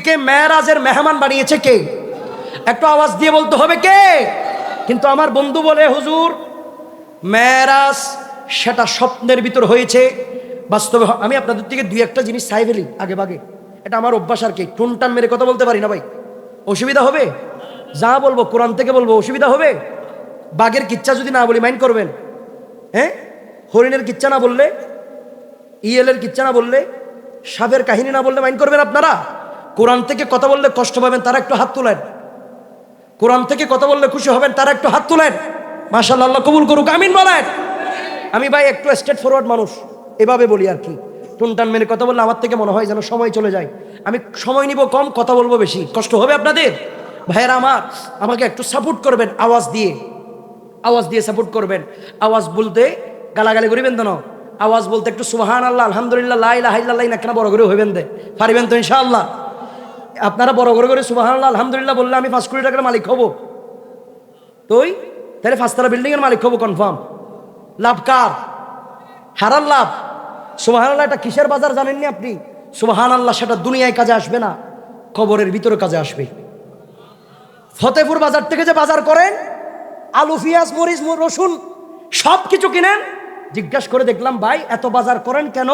নবীকে মেয়েরাজের মেহমান বানিয়েছে কে? একটু আওয়াজ দিয়ে বলতে হবে কে? কিন্তু আমার বন্ধু বলে, হুজুর, মেয়েরাজ সেটা স্বপ্নের ভিতর হয়েছে। বাস্তবে আমি আপনাদের থেকে দুই একটা জিনিস চাই ফেলি, আগে বাগে এটা আমার অভ্যাস আর কি। টুনটান মেরে কথা বলতে পারি না ভাই? অসুবিধা হবে? যা বলব, কোরআন থেকে বলব, অসুবিধা হবে? বাঘের কিচ্ছা যদি না বলি, মাইন্ড করবেন? হ্যাঁ? হরিণের কিচ্ছা না বললে, ইয়েলের কিচ্ছা না বললে, সাপের কাহিনী না বললে মাইন্ড করবেন আপনারা? কোরআন থেকে কথা বললে কষ্ট পাবেন, তারা একটু হাত তোলেন। কোরআন থেকে কথা বললে খুশি হবেন, তারা একটু হাত তোলেন। মাশাল্লাহ আল্লাহ কবুল করুক, আমিন বলেন। আমি ভাই একটু স্টেট ফরওয়ার্ড মানুষ, এভাবে বলি আর কি। টুনটান মেনে কথা বললে আমার থেকে মনে হয় যেন সময় চলে যায়। আমি সময় নিব কম, কথা বলব বেশি। কষ্ট হবে আপনাদের? ভাইয়েরা আমার, আমাকে একটু সাপোর্ট করবেন, আওয়াজ দিয়ে। আওয়াজ দিয়ে সাপোর্ট করবেন। আওয়াজ বলতে গালাগালি করিবেন তো আওয়াজ বলতে একটু সুহান আল্লাহ আলহামদুলিল্লাহ লাইলা হাইল্লাহ না কেন বড় করে হইবেন দে। পারিবেন তো ইনশাআল্লাহ। আপনারা বড় করে করে সুবাহ আলহামদুলিল্লাহ বললে আমি পাঁচ কোটি টাকার মালিক হব। তুই? তাহলে পাঁচতলা বিল্ডিং এর মালিক হব কনফার্ম লাভ কার? হারার লাভ? সুবাহান আল্লাহ এটা কিসের বাজার জানেননি আপনি? সুবাহান আল্লাহ সেটা দুনিয়ায় কাজে আসবে না, কবরের ভিতরে কাজে আসবে। ফতেপুর বাজার থেকে যে বাজার করেন, আলু, পিঁয়াজ, মরিচ রসুন সব কিছু কিনেন, জিজ্ঞাসা করে দেখলাম, ভাই, এত বাজার করেন কেন?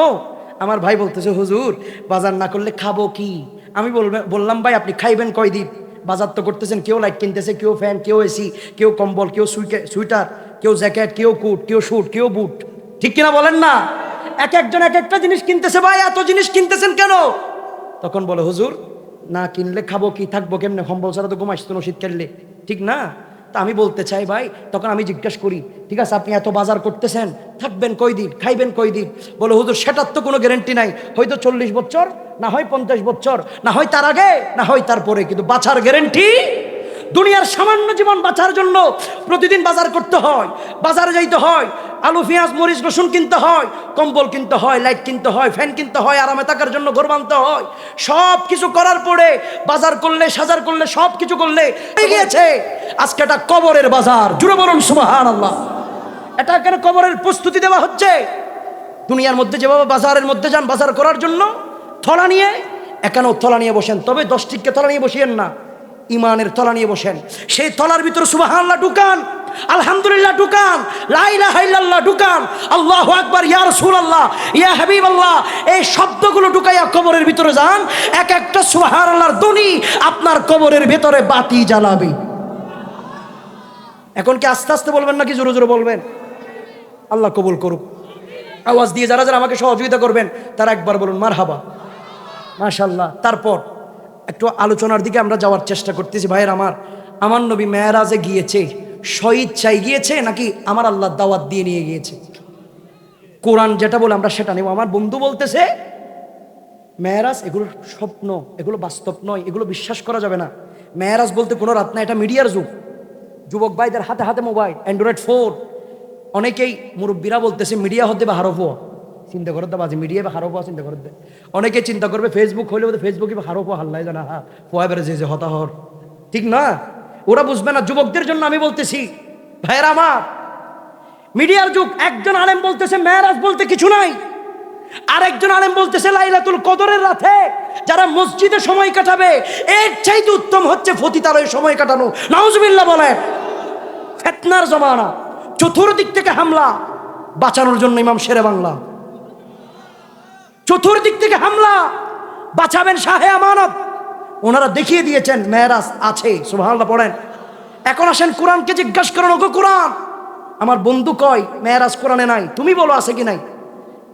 আমার ভাই বলতেছে, হুজুর, বাজার না করলে খাব কি? আমি বললাম, ভাই, আপনি খাইবেন কয়দিন? বাজার তো করতেছেন, কেউ লাইট কিনতেছে, কেউ ফ্যান কেউ এসি কেউ কম্বল, কেউ সুইটার, কেউ জ্যাকেট, কেউ কুট, কেউ শুট, কেউ বুট। ঠিক কিনা বলেন না? এক একজন এক একটা জিনিস কিনতেছে, ভাই, এত জিনিস কিনতেছেন কেন? তখন বলে, হুজুর, না কিনলে খাব কি, থাকব কেমনে? কম্বল ছাড়া তো ঘুমাইস তো শীতকালে। ঠিক না? তা আমি বলতে চাই ভাই, তখন আমি জিজ্ঞাসা করি, ঠিক আছে, আপনি এত বাজার করতেছেন, থাকবেন কই দিন খাইবেন কই দিন বলে, হুজুর, সেটার তো কোনো গ্যারেন্টি নাই, হয়তো চল্লিশ বছর, না হয় পঞ্চাশ বছর, না হয় তার আগে, না হয় তারপরে কিন্তু বাছার গ্যারেন্টি দুনিয়ার সামান্য জীবন বাঁচার জন্য প্রতিদিন বাজার করতে হয়, বাজারে যাইতে হয়, আলু, পেঁয়াজ, মরিচ, রসুন কিনতে হয়, কম্বল কিনতে হয়, লাইট কিনতে হয়, ফ্যান কিনতে হয়, আরামে থাকার জন্য ঘর বানতে হয়। সব কিছু করার পরে বাজার করলে, সাজার করলে, সব কিছু করলে গিয়েছে। আজকে এটা কবরের বাজার। জুড়ে বলুন সুবাহান আল্লাহ এটা কেন কবরের প্রস্তুতি দেওয়া হচ্ছে? দুনিয়ার মধ্যে যেভাবে বাজারের মধ্যে যান, বাজার করার জন্য থলা নিয়ে একানো থলা নিয়ে বসেন। তবে দশ টিককে থলা নিয়ে বসিয়েন না। ইমানের তলা নিয়ে বসেন। সেই তলার ভিতরে সুবাহান্লাহ ঢুকান, আলহামদুলিল্লাহ ঢুকান লাইলা হাইল্লাল্লাহ ঢুকান, আল্লাহ আকবার, ইয়া রাসূলুল্লাহ, ইয়া হাবিবাল্লাহ, এই শব্দগুলো ঢুকাইয়া কবরের ভিতরে যান, এক একটা সুবহানাল্লাহর ধ্বনি আপনার কবরের ভিতরে বাতি জ্বালাবে। এখন কি আস্তে আস্তে বলবেন নাকি জোরে জোরে বলবেন? আল্লাহ কবুল করুক। আওয়াজ দিয়ে যারা যারা আমাকে সহযোগিতা করবেন, তারা একবার বলুন মার হাবা মাশাল্লাহ তারপর একটু আলোচনার দিকে আমরা যাওয়ার চেষ্টা করতেছি। ভাইয়ের আমার আমার নবী মেয়েরাজে গিয়েছে স্বইচ্ছায় গিয়েছে নাকি আমার আল্লাহ দাওয়াত দিয়ে নিয়ে গিয়েছে? কোরআন যেটা বলে আমরা সেটা নেব। আমার বন্ধু বলতেছে, মেয়েরাজ, এগুলো স্বপ্ন, এগুলো বাস্তব নয়, এগুলো বিশ্বাস করা যাবে না। মেয়েরাজ বলতে কোনো রাত না এটা মিডিয়ার যুগ। যুবক ভাইদের হাতে হাতে মোবাইল, অ্যান্ড্রয়েড ফোন। অনেকেই মুরব্বীরা বলতেছে, মিডিয়া হতে বা হারফ চিন্তা করতে বাজে মিডিয়া বা হারফ চিন্তা করতে অনেকে চিন্তা করবে ফেসবুক হলে ফেসবুকে বা হারফ হাল্লাই জানা। হা পোয়া বেড়ে যে হতাহর। ঠিক না? ওরা বুঝবে না, যুবকদের জন্য আমি বলতেছি, ভাইয়েরা আমার, মিডিয়ার যুগ, একজন আলেম বলতেছে, মেয়েরাজ বলতে কিছু নাই। আরেকজন আলেম বলতেছে, লাইলাতুল কদরের রাতে যারা মসজিদে সময় কাটাবে, এর চাইতে উত্তম হচ্ছে ফতিতালয়ে সময় কাটানো। নাউজুবিল্লাহ বলে ফেতনার জমানা, চতুর্দিক থেকে হামলা, বাঁচানোর জন্য ইমাম শেরে বাংলা। চতুর্দিক থেকে হামলা। বাঁচাবেন শাহে আমানত। ওনারা দেখিয়ে দিয়েছেন, মেয়েরাজ আছে, সুবহানাল্লাহ পড়েন। এখন আসেন কোরআনকে জিজ্ঞাসা করেন, ওগো কোরআন, আমার বন্ধু কয়, মেয়েরাজ কোরআনে নাই, তুমি বলো আছে কি নাই?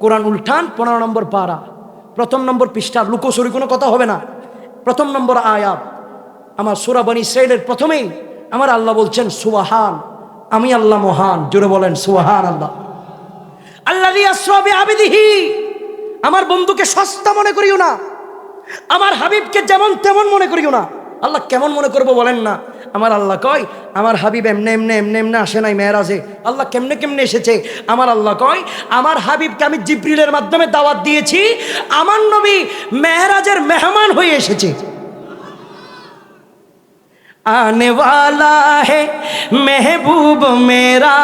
কোরআন উল্টান, পনেরো নম্বর পারা। প্রথম নম্বর পৃষ্ঠার লুকোসরি কোনো কথা হবে না। প্রথম নম্বর আয়াত। আমার সুরাবানি ইসরায়েলের প্রথমেই আমার আল্লাহ বলছেন, সুবাহান, আমি আল্লাহ মহান। জোরে বলেন সুবাহান আল্লাহ আল্লাহ আবিদিহি আমার বন্ধুকে সস্তা মনে করিও না। আমার হাবিবকে যেমন তেমন মনে করিও না। আল্লাহ কেমন মনে করব বলেন না? আমার আল্লাহ কয়, আমার হাবিব এমনে এমনে এমনে এমনে আসে নাই মেয়েরাজে। আল্লাহ কেমনে কেমনে এসেছে? আমার আল্লাহ কয়, আমার হাবিবকে আমি জিব্রিলের মাধ্যমে দাওয়াত দিয়েছি। আমার নবী মেহরাজের মেহমান হয়ে এসেছে। आने वाला है महबूब मेरा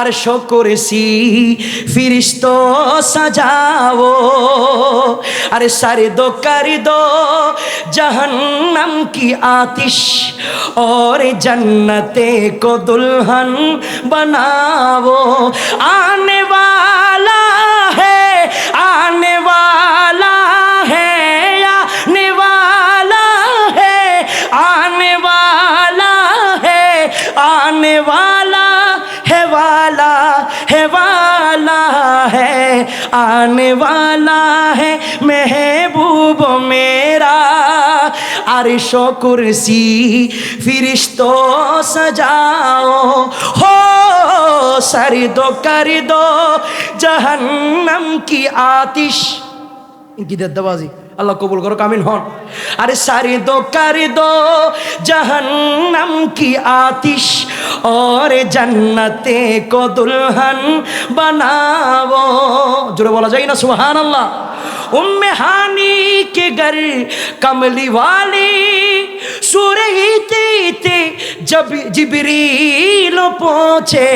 अर्श कुर्सी फिरिश्तो सजाओ अरे सर दो कर दो जहन्नम की आतिश और जन्नते को दुल्हन बनाओ आने वाला आने वाला है महबूब मेरा अरिशो कुर्सी फिरिश्तो सजाओ हो सर दो कर दो जहन्नम की आतिश इनकी दद्दाबाजी अल्लाह कबूल करो कामिन हन अरे सारी दो कर दो जहन्नम की आतिश और जन्नते को दुल्हन बनाओ जुड़े बोला जाए ना सुहान अल्लाह उम्मे के घर कमली वाली। सुरहीते थे जब जिबरील पहुँचे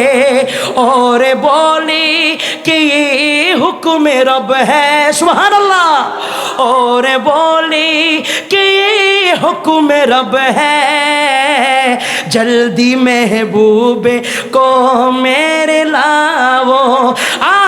और बोले कि ये हुक्म रब है अल्लाह और बोले कि ये हुक्म रब है, जल्दी महबूब को मेरे लाओ आने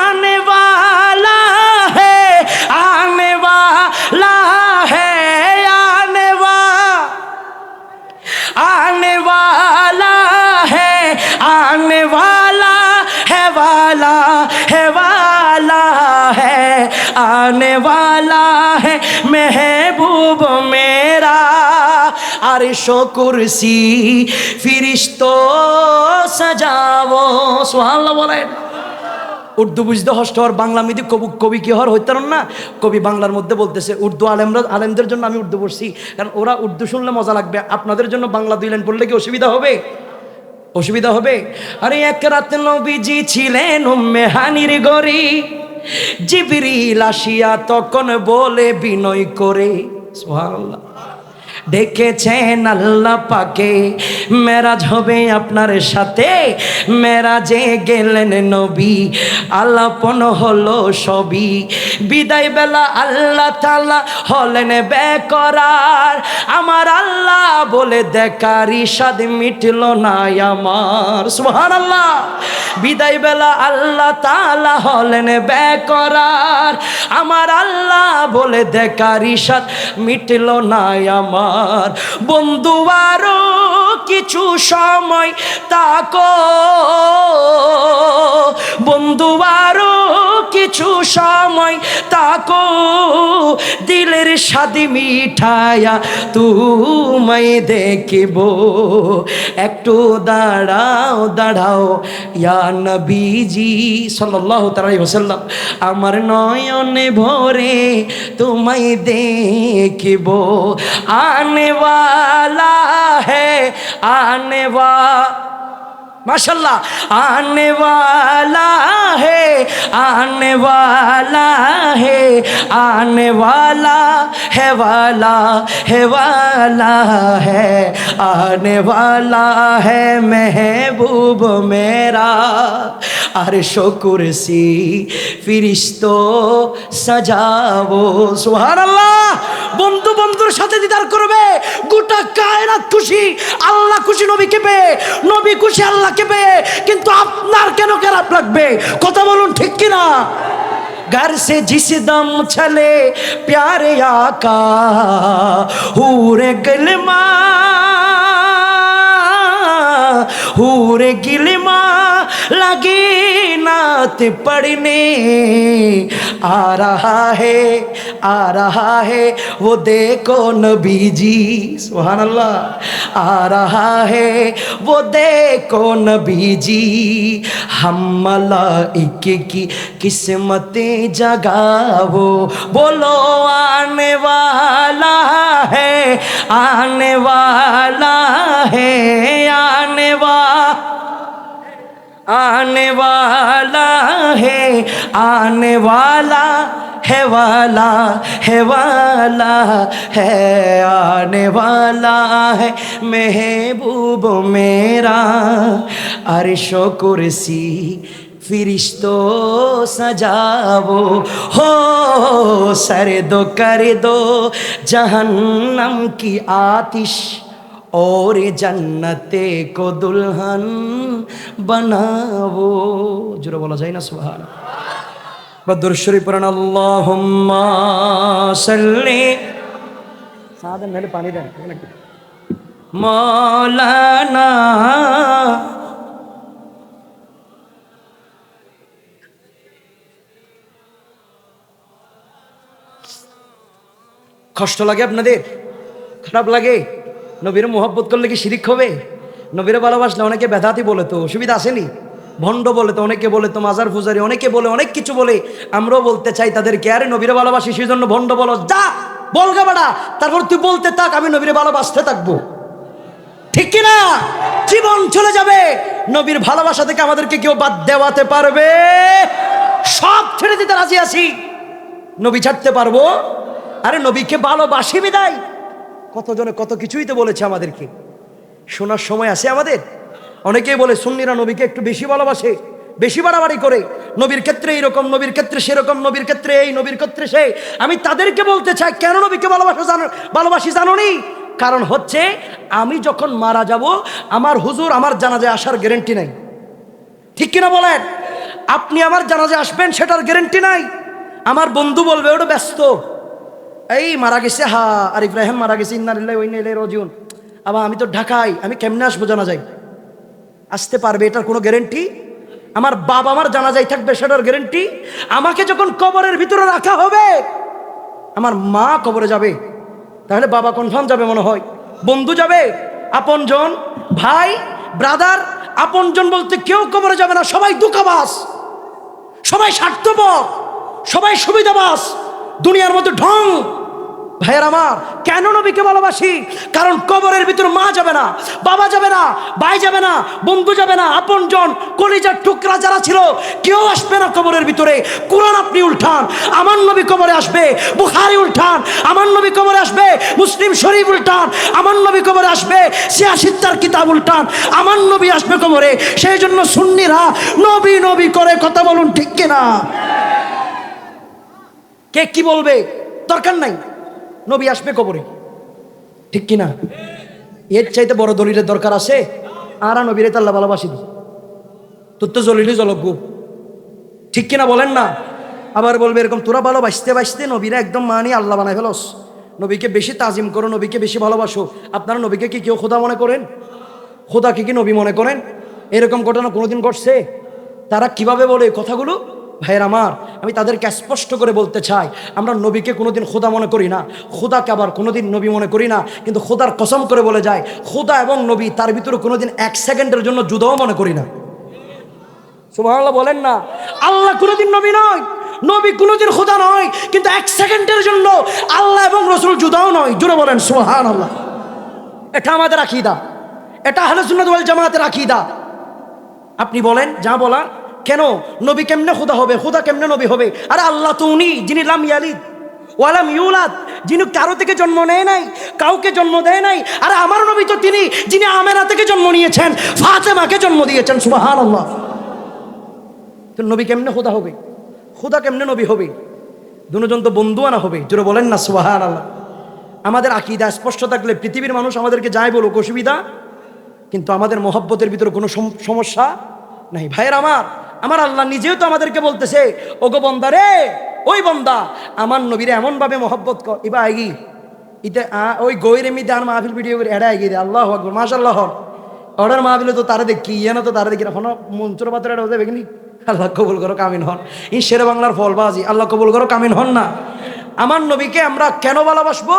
মেহবুব মেরা, আর শকুরসি ফিরিস্ত সাজাবো। সোহাল বলেন। উর্দু বুঝতে হষ্ট হওয়ার বাংলা মিদি কবি কবি কি হওয়ার হইতার না? কবি বাংলার মধ্যে বলতেছে, উর্দু আলেমরা আলেমদের জন্য আমি উর্দু পড়ছি। কারণ ওরা উর্দু শুনলে মজা লাগবে। আপনাদের জন্য বাংলা দুই লাইন পড়লে কি অসুবিধা হবে? অসুবিধা হবে? আরে এক রাত নবীজি ছিলেন মেহানির গরিব জিবরিল আসিয়া তখন বলে বিনয় করে সুবহানাল্লাহ। ডেকেছেন আল্লাহ পাকে। মেরাজ হবে আপনার সাথে। মেরাজে গেলেন নবী আল্লাপন হলো সবই। বিদায় বেলা আল্লাহ তালা হলেন বেকরার। আমার আল্লাহ বলে, দেখার ইসাদ মিটল না আমার। সুহান আল্লাহ বিদায় বেলা আল্লাহ তালা হলেন বেকরার। আমার আল্লাহ বলে, দেখার ইসাদ মিটল না আমার। বন্ধু, আরও কিছু সময় তাকো। বন্ধু, আরও কিছু সময় তাকো। দিলের স্বাদি মিঠায়া তুমাই দেখিব। একটু দাঁড়াও দাঁড়াও, ইয়া নবীজি সাল্লাল্লাহু তাআলা ওয়াসাল্লাম। আমার নয়নে ভরে তোমায় দেখিব। आने वाला है, आने वाला माशाल्लाह, आने वाला है, आने वाला है, आने वाला है वाला है वाला है, आने वाला है महबूब मेरा। अरे शोकुर सी, फिरिश्तो सजाओ सुहार अल्लाह। বন্ধু বন্ধুর সাথে দিদার করবে গোটা কায়নাত খুশি আল্লাহ খুশি নবীকে পেয়ে নবী খুশি আল্লাহকে পেয়ে কিন্তু আপনার কেন খারাপ লাগবে কথা বলুন ঠিক কিনা घर से जिस दम चले प्यारे आका हूरे गलमा हूरे गिलमा लगे नात पढ़ने। आ रहा है, आ रहा है, वो देखो नबी जी सुहान अल्लाह आ रहा है, वो देखो नबी जी, हम मलाइके की किस्मतें जगाओ बोलो, आने वाला है, आने वाला है, आने वाला आने वाला है, आने वाला है वाला है वाला है, आने वाला है महबूब मेरा। अरशो कुर्सी फिरिश्तो सजावो। हो, सर दो, कर दो, जहन्नम की आतिश। और जन्नते को दुल्हन बनावो জোরে বলা যায় না সুবহান বদর শরীফ পড়ান আল্লাহুম্মা সাল্লি সাদা মেলে পানি দেন মৌলানা কষ্ট লাগে আপনাদের খারাপ লাগে নবীর মোহব্বত করলে কি শিরিক হবে? নবীরে ভালোবাসলে অনেকে ব্যথাতি বলে তো, অসুবিধা আসেনি? ভণ্ড বলে তো, অনেকে বলে তো, মাজার ফুজারি অনেকে বলে, অনেক কিছু বলে। আমরাও বলতে চাই তাদেরকে, আরে নবীরে ভালোবাসি সেই জন্য ভণ্ড বলো। যা বলগা বাড়া তারপর তুই বলতে থাক, আমি নবীরে ভালোবাসতে থাকব। ঠিক কিনা? জীবন চলে যাবে। নবীর ভালোবাসা থেকে আমাদেরকে কেউ বাদ দেওয়াতে পারবে। সব ছেড়ে দিতে রাজি আছি। নবী ছাড়তে পারব। আরে নবীকে ভালোবাসি বিদায়। কতজনে কত কিছুই তো বলেছে আমাদেরকে। শোনার সময় আছে আমাদের? অনেকেই বলে, সুন্নিরা নবীকে একটু বেশি ভালোবাসে, বেশি বাড়াবাড়ি করে। নবীর ক্ষেত্রে এইরকম, নবীর ক্ষেত্রে সেরকম, নবীর ক্ষেত্রে এই, নবীর ক্ষেত্রে সে। আমি তাদেরকে বলতে চাই, কেন নবীকে ভালোবাসা জানো, ভালোবাসি জানোনি? কারণ হচ্ছে, আমি যখন মারা যাব, আমার হুজুর আমার জানাজায় আসার গ্যারেন্টি নাই। ঠিক কিনা বলেন? আপনি আমার জানাজে আসবেন, সেটার গ্যারেন্টি নাই। আমার বন্ধু বলবে, ওটা ব্যস্ত। এই, মারা গেছে, হা, আর ইব্রাহিম মারা গেছে ইন্নারিল্লাহ ওই নেলে রজিউন। আবার আমি তো ঢাকাই আমি কেমনে আসব জানা যাই আসতে পারবে, এটার কোনো গ্যারেন্টি আমার বাবা আমার জানা যাই থাকবে, সেটার গ্যারেন্টি আমাকে যখন কবরের ভিতরে রাখা হবে, আমার মা কবরে যাবে। তাহলে বাবা কনফার্ম যাবে মনে হয়। বন্ধু যাবে আপনজন ভাই ব্রাদার আপনজন বলতে কেউ কবরে যাবে না, সবাই দুঃখাবাস সবাই স্বার্থপর, সবাই সুবিধাবাস। দুনিয়ার মধ্যে ঢং। ভাইয়ের আমার, কেন নবীকে ভালোবাসি? কারণ কবরের ভিতর মা যাবে না, বাবা যাবে না, ভাই যাবে না, বন্ধু যাবে না, আপনজন, কলিজার টুকরা যারা ছিল, কেউ আসবে না কবরের ভিতরে। কোরআন আপনি উল্টান, আমার নবী কবরে আসবে, বুখারি উল্টান, আমার নবী কবরে আসবে, মুসলিম শরীফ উল্টান, আমার নবী কবরে আসবে সিয়াসিদ্দার কিতাব উল্টান, আমার নবী আসবে কবরে। সেই জন্য সুন্নিরা নবী নবী করে কথা বলুন ঠিক কিনা? কে কি বলবে? দরকার নাই। নবী আসবে কবরে। ঠিক কিনা? এর চাইতে বড় দলিলের দরকার আছে। আর নবীরে তাল্লা ভালোবাসি দি তোর তো জলিলি জলজ্ঞ। ঠিক কিনা বলেন না? আবার বলবে এরকম, তোরা ভালোবাসতে বাসতে নবীরা একদম মানি আল্লাহ বানায় ফেলস। নবীকে বেশি তাজিম করো, নবীকে বেশি ভালোবাসো। আপনারা নবীকে কি কেউ খোদা মনে করেন? খোদাকে কি নবী মনে করেন? এরকম ঘটনা কোনোদিন ঘটছে? তারা কীভাবে বলে কথাগুলো? ভাইয়ের আমার, আমি তাদেরকে স্পষ্ট করে বলতে চাই, আমরা নবীকে কোনোদিন খোদা মনে করি না, খোদাকে আবার কোনোদিন নবী মনে করি না, কিন্তু খোদার কসম করে বলে যায়, খোদা এবং নবী তার ভিতরে কোনোদিন এক সেকেন্ডের জন্য যুদ্ধও মনে করি না। সুবহানাল্লাহ বলেন না, আল্লাহ কোনোদিন নবী নয়, নবী কোনোদিন খোদা নয়, কিন্তু এক সেকেন্ডের জন্য আল্লাহ এবং রসুল জুদাও নয় জুড়ে বলেন সুহান আল্লাহ এটা আমাদের আকিদা, এটা হলে সুন্নত ওয়াল জামাতের আপনি বলেন, যা বলার কেন? নবী কেমনে খুদা হবে? খুদা কেমনে নবী হবে? আরে আল্লাহ তো উনি, যিনি লাম ইয়ালিদ ওয়ালাম ইউলাদ, যিনি কারও থেকে জন্ম নেয় নাই, কাউকে জন্ম দেয় নাই, আর আমার নবী তো তিনি, যিনি আমেরা থেকে জন্ম নিয়েছেন, ফাতেমাকে জন্ম দিয়েছেন সুবাহান আল্লাহ তো নবী কেমনে খুদা হবে? খুদা কেমনে নবী হবে? দুজন তো বন্ধু আনা হবে, জোরে বলেন না সুবাহান আল্লাহ আমাদের আকিদা স্পষ্ট থাকলে পৃথিবীর মানুষ আমাদেরকে যাই বলুক, অসুবিধা। কিন্তু আমাদের মহব্বতের ভিতরে কোনো সম- সমস্যা নাই। ভাইয়ের আমার আমার আল্লাহ নিজেও তো আমাদেরকে বলতেছে, ওগো বন্দা রে, ওই বন্দা, আমার নবীরে এমনভাবে মহব্বত কর। এবার আগি আ- ওই গৈরে মি আর মাহফিল ভিডিও করে এড়া এগিয়ে আল্লাহ আকবর মাশাল্লাহ অর্ডার মাহফিলে তো তারা দেখি ইয়ে না তো তারা দেখি না হন মঞ্চর পাত্র এটা হতে দেখিনি আল্লাহ কবুল করো কামিন হন। ই শেরে বাংলার ফলবাজি আল্লাহ কবুল করো কামিন হন না। আমার নবীকে আমরা কেন ভালোবাসবো?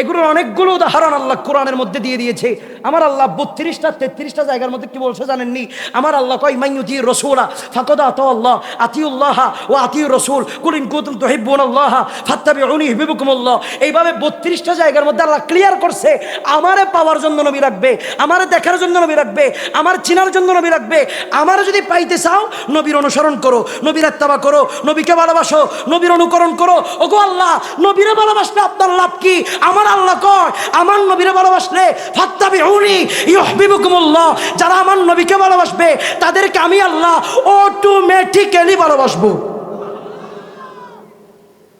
এগুলোর অনেকগুলো উদাহরণ আল্লাহ কোরআনের মধ্যে দিয়ে দিয়েছে। আমার আল্লাহ বত্রিশটা, তেত্রিশটা জায়গার মধ্যে কি বলছে জানেননি? আমার আল্লাহ কয় মাইয়ুতি রসুলা ফাকদা আত আল্লাহ আতিউল্লাহ ও আতিউর রসুল কুলিন কুতুম তুহিব্বুন আল্লাহ ফাত্তাবি উনি হিবিবুকুমুল্লাহ এইভাবে বত্রিশটা জায়গার মধ্যে আল্লাহ ক্লিয়ার করছে, আমারে পাওয়ার জন্য নবী রাখবে, আমারে দেখার জন্য নবী রাখবে, আমার চিনার জন্য নবী রাখবে। আমার যদি পাইতে চাও, নবীর অনুসরণ করো, নবীর আত্মাবা করো, নবীকে ভালোবাসো, নবীর অনুকরণ করো। ওগো আল্লাহ নবীরে ভালোবাসলে আপনার লাভ কি? আমার আল্লাহ কয়, আমার নবীরে ভালোবাসলে ফাত্তাবি উনি ইহবিবুকুমুল্লাহ যারা আমার নবীকে ভালোবাসবে, তাদেরকে আমি আল্লাহ অটোমেটিক্যালি ভালোবাসবো।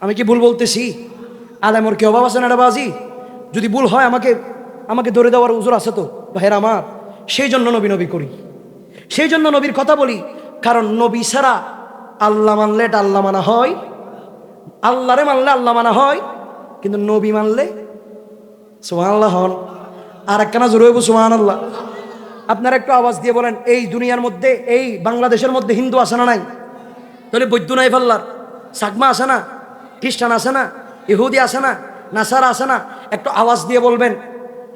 আমি কি ভুল বলতেছি? আলেমর কি অভাব আছে না বাজি? যদি ভুল হয়, আমাকে আমাকে ধরে দেওয়ার উজুর আছে তো, ভাইয়ের আমার। সেই জন্য নবী নবী করি। সেই জন্য নবীর কথা বলি। কারণ নবী ছাড়া আল্লাহ মানলে এটা আল্লাহ মানা হয়। আল্লাহরে মানলে আল্লাহ মানা হয়, কিন্তু নবী মানলে সোহান আল্লাহ হন। আর একখানা জোরে হইব সোহান আল্লাহ আপনারা একটু আওয়াজ দিয়ে বলেন, এই দুনিয়ার মধ্যে, এই বাংলাদেশের মধ্যে হিন্দু আছে না নাই? তাহলে বৈদ্য নাই ফাল্লার। সাকমা আছে না? খ্রিস্টান আছে না? ইহুদি আছে না? নাসারা আছে না? একটু আওয়াজ দিয়ে বলবেন,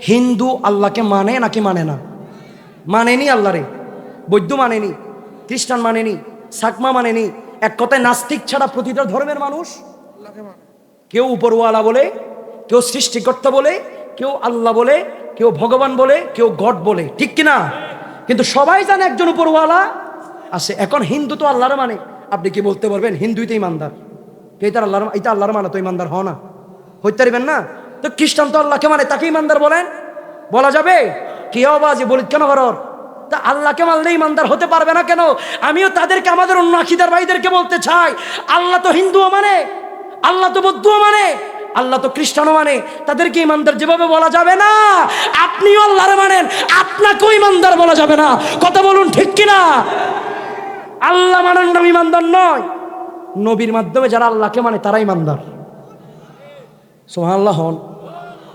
হিন্দু আল্লাহকে মানে নাকি মানে না? মানেনি আল্লাহরে। বৈদ্য মানেনি, খ্রিস্টান মানেনি সাকমা মানেনি এক কথায় নাস্তিক ছাড়া প্রতিটা ধর্মের মানুষ? কেউ উপরওয়ালা বলে কেউ সৃষ্টিকর্তা বলে কেউ আল্লাহ বলে কেউ ভগবান বলে কেউ গড বলে। ঠিক কিনা? কিন্তু সবাই জানে একজন উপরওয়ালা আছে। এখন হিন্দু তো আল্লাহর মানে। আপনি কি বলতে পারবেন? হিন্দুই তো ইমানদার। কে তার আল্লাহর এটা আল্লাহর মানে তো ইমানদার হ না। হইতে পারবেন না? তো খ্রিস্টান তো আল্লাহকে মানে তাকে ইমানদার বলেন। বলা যাবে? কে অবাজি বলি কেন হরর তা আল্লাহকে মানলে ইমানদার হতে পারবে না কেন? আমিও তাদেরকে আমাদের অন্য আখিদার ভাইদেরকে বলতে চাই। আল্লাহ তো হিন্দুও মানে আল্লাহ তো বৌদ্ধও মানে আল্লাহ তো খ্রিস্টানও মানে। তাদেরকে ইমানদার যেভাবে বলা যাবে না, আপনিও আল্লাহরে মানেন, আপনাকেও ইমানদার বলা যাবে না। কথা বলুন ঠিক কিনা? আল্লাহ মানার নাম ইমানদার নয়। নবীর মাধ্যমে যারা আল্লাহকে মানে তারা ইমানদার। সোহান আল্লাহ হন।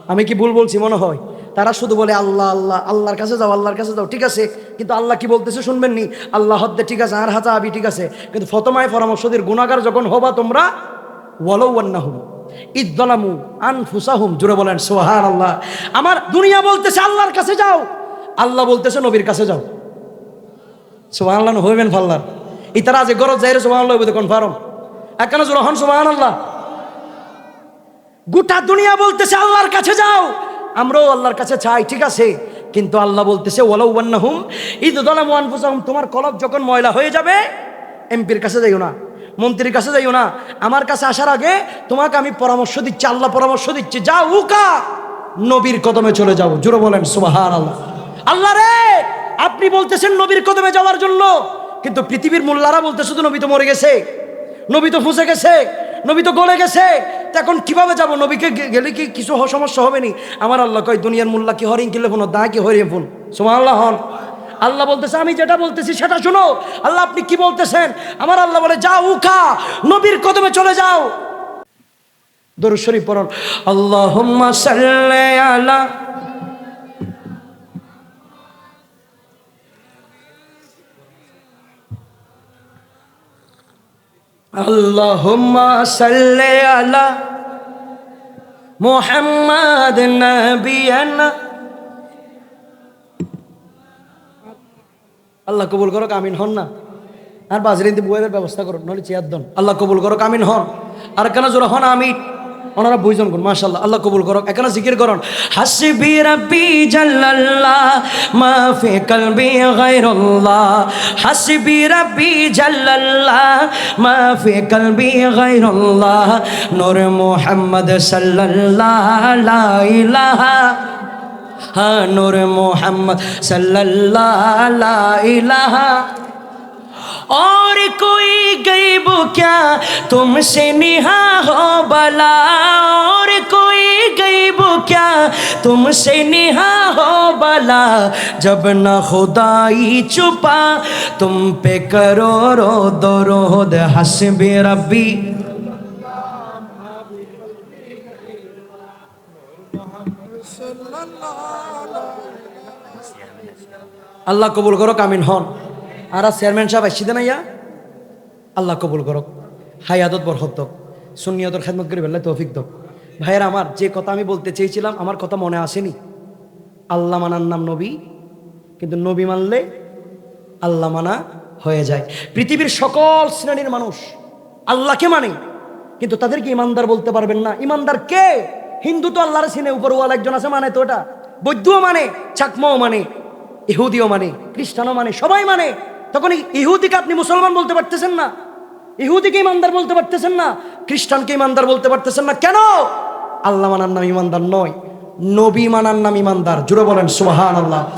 আমি কি ভুল বলছি মনে হয়? তারা শুধু বলে, আল্লাহ আল্লাহ, আল্লাহর কাছে যাও, আল্লাহর কাছে যাও। ঠিক আছে, কিন্তু আল্লাহ কি বলতেছে শুনবেন নি আল্লাহ হদ্দে, ঠিক আছে, আর হাতা আবি, ঠিক আছে। কিন্তু ফতমায় পরামর্শদের গুণাগার যখন হবা তোমরা ওয়ালাউন্নাহুম ইদ্দলামু আনফুসাহুম। জুড়ে বলেন সোহান আল্লাহ আমার দুনিয়া বলতেছে, আল্লাহর কাছে যাও। আল্লাহ বলতেছে, নবীর কাছে যাও। সোহান আল্লাহ হইবেন ফাল্লার। ইতারা যে গরজ যাই সোহান আল্লাহ কনফার্ম একখানে জোর হন সোহান আল্লাহ গোটা দুনিয়া বলতেছে, আল্লাহর কাছে যাও। আমরাও আল্লাহর কাছে চাই, ঠিক আছে? কিন্তু আল্লাহ বলতেছে ওয়ালাউন্নাহুম ঈদ দলাম ওয়ানফুসাহুম তোমার কলব যখন ময়লা হয়ে যাবে, এমপির কাছে যাইও না, মন্ত্রীর কাছে যাইও না। আমার কাছে আসার আগে তোমাকে আমি পরামর্শ দিচ্ছি, আল্লাহ পরামর্শ দিচ্ছি, যাও, উকা! নবীর কদমে চলে যাও, জোরে বলেন সুবাহান আল্লাহ আল্লাহ রে, আপনি বলতেছেন নবীর কদমে যাওয়ার জন্য, কিন্তু পৃথিবীর মোল্লারা বলতে শুধু নবী তো মরে গেছে, নবী তো ফুসে গেছে, নবী তো গলে গেছে এখন কীভাবে যাব? নবীকে গেলে কি কিছু সমস্যা হবে নি? আমার আল্লাহ কয়, দুনিয়ার মোল্লা কি? হরিং কিলে ফোন দা কি? হরিং ফোন। সোমা আল্লাহ হন। আল্লাহ বলতেছে, আমি যেটা বলতেছি সেটা শুনো। আল্লাহ আপনি কি বলতেছেন? আমার আল্লাহ বলে যাও উখা নবীর কদমে চলে যাও। দরুশ্বরী পড়ন। আল্লাহ আল্লাহুম্মা সাল্লি আলা সাল্লি আলা মুহাম্মাদ নবিয়ানা। আল্লাহ কবুল করো কামিন হন না। আর বাজরিন্দি বইয়ের ব্যবস্থা করুন নলে চেয়ার দন। আল্লাহ কবুল করো কামিন হন। আর কেন জোর হন আমি ওনারা বুঝজন করুন মাশাল্লাহ আল্লাহ কবুল করক। এখানে জিকির করুন, হাসবি রাব্বি জাল্লাল্লাহ মা ফি কলবি গায়রুল্লাহ। হাসবি রাব্বি জাল্লাল্লাহ মা ফি কলবি গায়রুল্লাহ। নূর মুহাম্মদ সাল্লাল্লাহ, লা ইলাহা, হা, নূর মুহাম্মদ সাল্লাল্লাহ, লা ইলাহা। और कोई गैब क्या तुमसे निहा हो बला और कोई गैब क्या तुमसे निहा हो बला जब न खुदाई छुपा तुम पे करो रो दरोद हसबी रब्बी আল্লাহ কবুল করো কামিন হন আর চেয়ারম্যান সাহেব আসছি না ইয়া আল্লাহ কবুল করক। হাই আদত বরহত সুন্নিয়তর খেদমত করে ফেললে তৌফিক দাও ভাইয়ের, আমার যে কথা আমি বলতে চেয়েছিলাম, আমার কথা মনে আসেনি। আল্লাহ মানার নাম নবী, কিন্তু নবী মানলে আল্লাহ মানা হয়ে যায়। পৃথিবীর সকল শ্রেণির মানুষ আল্লাহকে মানে কিন্তু তাদেরকে ইমানদার বলতে পারবেন না। ইমানদার কে? হিন্দু তো আল্লাহর সিনে উপরওয়াল একজন আছে মানে তো ওটা বৈদ্যও মানে চাকমাও মানে ইহুদিও মানে খ্রিস্টানও মানে সবাই মানে। তখন ইহুদিকে আপনি মুসলমান বলতে পারতেছেন না। ইহুদিকে ইমানদার বলতে পারতেছেন না। খ্রিস্টানকে ইমানদার বলতে পারতেছেন না। কেন? আল্লাহ মানার নাম ইমানদার নয়। নবী মানার নাম ইমানদার। জুড়ে বলেন সুবাহান আল্লাহ